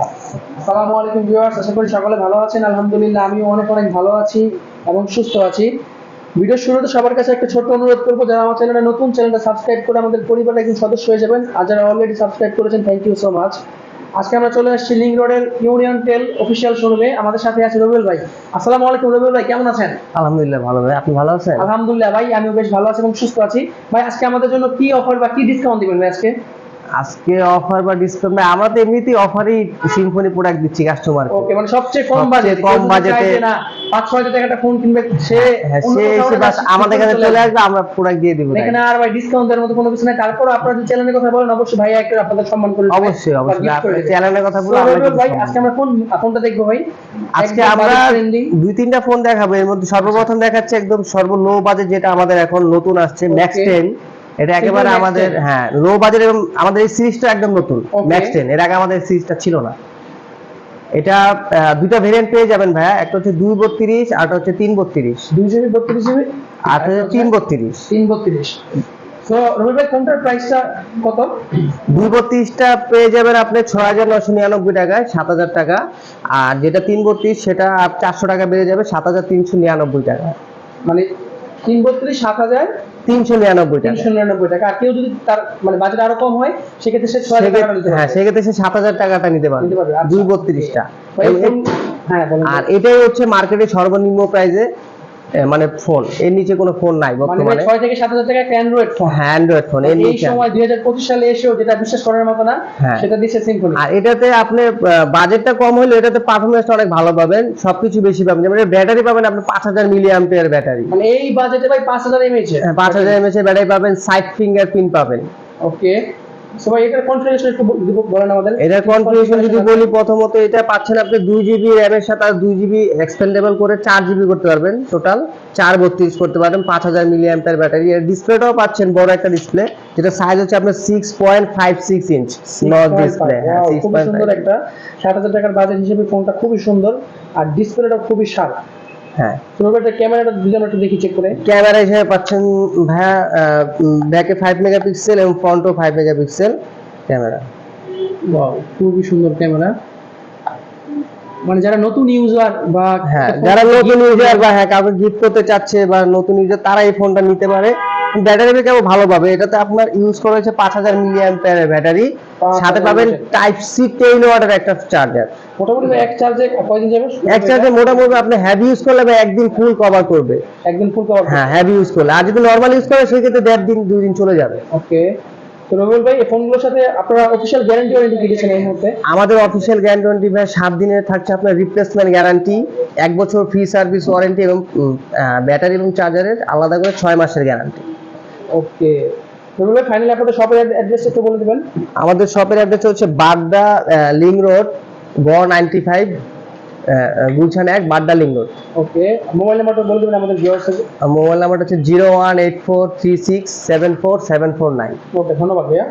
আসসালামু আলাইকুম ভিউয়ার্স আশা করি সকলে ভালো আছেন। আলহামদুলিল্লাহ আমিও অনেক অনেক ভালো আছি এবং সুস্থ আছি। ভিডিওর শুরুতে সবার কাছে একটা অনুরোধ করব যারা আমার চ্যানেলে নতুন চ্যানেলটা সাবস্ক্রাইব করে আমাদের পরিবারের একজন সদস্য হয়ে যাবেন। আর যারা অলরেডি সাবস্ক্রাইব করেছেন থ্যাংক ইউ সো মাচ আজকে আমরা চলে আসছি লিঙ্ক রোডের ইউনিয়ন টেল অফিসিয়াল শোরুমে আমাদের সাথে আছে রবিউল ভাই। আসসালামু আলাইকুম রবিউল ভাই কেমন আছেন? আলহামদুলিল্লাহ ভালো ভাই। আপনি ভালো আছেন? আলহামদুলিল্লাহ ভাই আমিও বেশ ভালো আছি এবং সুস্থ আছি। ভাই আজকে আমাদের জন্য কি অফার বা কি ডিসকাউন্ট দিবেন ভাই আজকে? আজকে অফার বা ডিসকাউন্ট ভাই আমরা তো এমনিতেই অফারই সিম্ফনি প্রোডাক্ট দিচ্ছি কাস্টমার ওকে মানে সবচেয়ে কম বাজেট কম বাজেটে না 5 6 টাকা একটা ফোন কিনবে সে হ্যাঁ, সে এসে বাস আমাদের কাছে চলে আসবে আমরা প্রোডাক্ট দিয়ে দেব এখানে আর ভাই ডিসকাউন্টের মতো কোনো কিছু না তারপর আপনারা যে চ্যানেলের কথা বলেন অবশ্যই ভাই একটা আপনাদের সম্মান করে অবশ্যই অবশ্যই। আপনাদের চ্যানেলের কথা বলে আমরা ভাই আজকে আমরা কোন ফোনটা দেখব ভাই। আজকে আমরা দুই তিনটা ফোন দেখাবো। এর মধ্যে সর্বপ্রথম দেখাচ্ছে একদম সর্ব লো বাজেট যেটা আমাদের এখন নতুন আসছে ম্যাক্স 10 এটা একেবারে আমাদের হ্যাঁ লো বাজেট এবং আমাদের এই সিরিজটা একদম নতুন ম্যাক্স টেন এর আগে আমাদের সিরিজটা ছিল না। এটা দুইটা ভেরিয়েন্ট পেয়ে যাবেন ভাইয়া। একটা হচ্ছে দুই বত্রিশ আর হচ্ছে তিন বত্রিশ। দুই জিবি বত্রিশ জিবি? আর হচ্ছে তিন বত্রিশ। তিন বত্রিশ। তো রবি ভাই কোনটার প্রাইসটা কত? দুই বত্রিশটা পেয়ে যাবেন আপনি ছয় হাজার নশো নিরানব্বই টাকায় সাত হাজার টাকা। আর যেটা তিন বত্রিশ সেটা চারশো টাকা বেড়ে যাবে সাত হাজার তিনশো নিরানব্বই টাকা মানে তিন বত্রিশ সাত হাজার তিনশো নিরানব্বই টাকা। তিনশো নিরানব্বই টাকা। আর কেউ যদি তার মানে বাজেট আরও কম হয় সেক্ষেত্রে সে ছয় হাজার টাকা নিতে হ্যাঁ সেক্ষেত্রে সে সাত হাজার টাকাটা নিতে পারবে। আচ্ছা। দুই বত্রিশটা। হ্যাঁ আর এটাই হচ্ছে মার্কেটে সর্বনিম্ন প্রাইসে মানে ফোন এর নিচে কোনো ফোন নাই মানে বর্তমানে। ছয় থেকে সাত হাজার টাকা একটা অ্যান্ড্রয়েড ফোন হ্যাঁ অ্যান্ড্রয়েড ফোন এর এই সময় দুই হাজার পঁচিশ সালে এসেও যেটা বিশ্বাস করার মতো না হ্যাঁ। সেটা দিচ্ছে সিম্পলি আর এটাতে আপনি বাজেটটা কম হলে এটাতে পারফরমেন্সটা অনেক ভালো পাবেন সবকিছু বেশি পাবেন। যেমন ব্যাটারি পাবেন আপনি পাঁচ হাজার মিলি অ্যাম্পিয়ার ব্যাটারি মানে এই বাজেটে ভাই পাঁচ হাজার এমএইচ পাঁচ হাজার এমএচ এর ব্যাটারি পাবেন সাইড ফিঙ্গার ফিঙ্গারপ্রিন্ট পাবেন। ওকে সো ভাই এটার কনফিগারেশন একটু বলেন আমাদের। এটার কনফিগারেশন যদি বলি প্রথমত এটা পাচ্ছেন আপনি দুই জিবি র্যামের সাথে আর দুই জিবি এক্সপেন্ডেবল করে চার জিবি করতে পারবেন টোটাল চার বত্রিশ করতে পারবেন পাঁচ হাজার মিলি ব্যাটারি এর ডিসপ্লেটাও পাচ্ছেন বড় একটা ডিসপ্লে যেটা সাইজ হচ্ছে আপনার six point five six inch notch display সুন্দর একটা। সাত হাজার টাকার বাজেট হিসেবে ফোনটা খুবই সুন্দর আর ডিসপ্লেটা খুবই শার্প হ্যাঁ। তো এটা ক্যামেরাটা দুজন একটু দেখি চেক করে। ক্যামেরা হিসেবে পাচ্ছেন ভাইয়া ব্যাকে ফাইভ মেগাপিক্সেল এবং ফ্রন্টও ফাইভ মেগাপিক্সেল ক্যামেরা। ওয়াও খুবই সুন্দর ক্যামেরা। মানে যারা নতুন ইউজার বা হ্যাঁ যারা নতুন ইউজার বা হ্যাঁ কাউকে গিফট করতে চাচ্ছে বা নতুন ইউজার তারা এই ফোনটা নিতে পারে। ব্যাটারি ব্যাকআপ ভালো পাবে। এটাতে আপনার ইউজ করা হয়েছে পাঁচ হাজার মিলি অ্যাম্পিয়ারের ব্যাটারি সাথে পাবেন টাইপ সি টেন ওয়াটের একটা চার্জার মোটামুটি এক চার্জে কয়দিন যাবে? এক চার্জে মোটামুটি আপনি হ্যাভি ইউজ করলে ভাই একদিন ফুল কভার করবে। একদিন ফুল কভার হ্যাঁ হ্যাভি ইউজ করলে। আর যদি নর্মাল ইউজ করে সেক্ষেত্রে দেড় দিন দুই দিন চলে যাবে। ওকে তো রবিউল ভাই এই ফোনগুলোর সাথে আপনারা অফিশিয়াল গ্যারান্টি ওয়ারেন্টি কি দিচ্ছেন এই মুহূর্তে? আমাদের অফিসিয়াল গ্যারান্টি ভাই সাত দিনের থাকছে আপনার রিপ্লেসমেন্ট গ্যারান্টি এক বছর ফ্রি সার্ভিস ওয়ারেন্টি এবং ব্যাটারি এবং চার্জারের আলাদা করে ছয় মাসের গ্যারান্টি ওকে রবিউল ফাইনালি আপনাদের শপের অ্যাড্রেস একটু বলে দিবেন। আমাদের শপের অ্যাড্রেস হচ্ছে বাড্ডা লিং রোড গ নাইনটি ফাইভ গুলশান এক Badda link road. Okay mobile নাম্বারটা বলে দিবেন আমাদের মোবাইল নাম্বারটা হচ্ছে zero one eight four three six seven four seven four nine okay ধন্যবাদ ভাইয়া।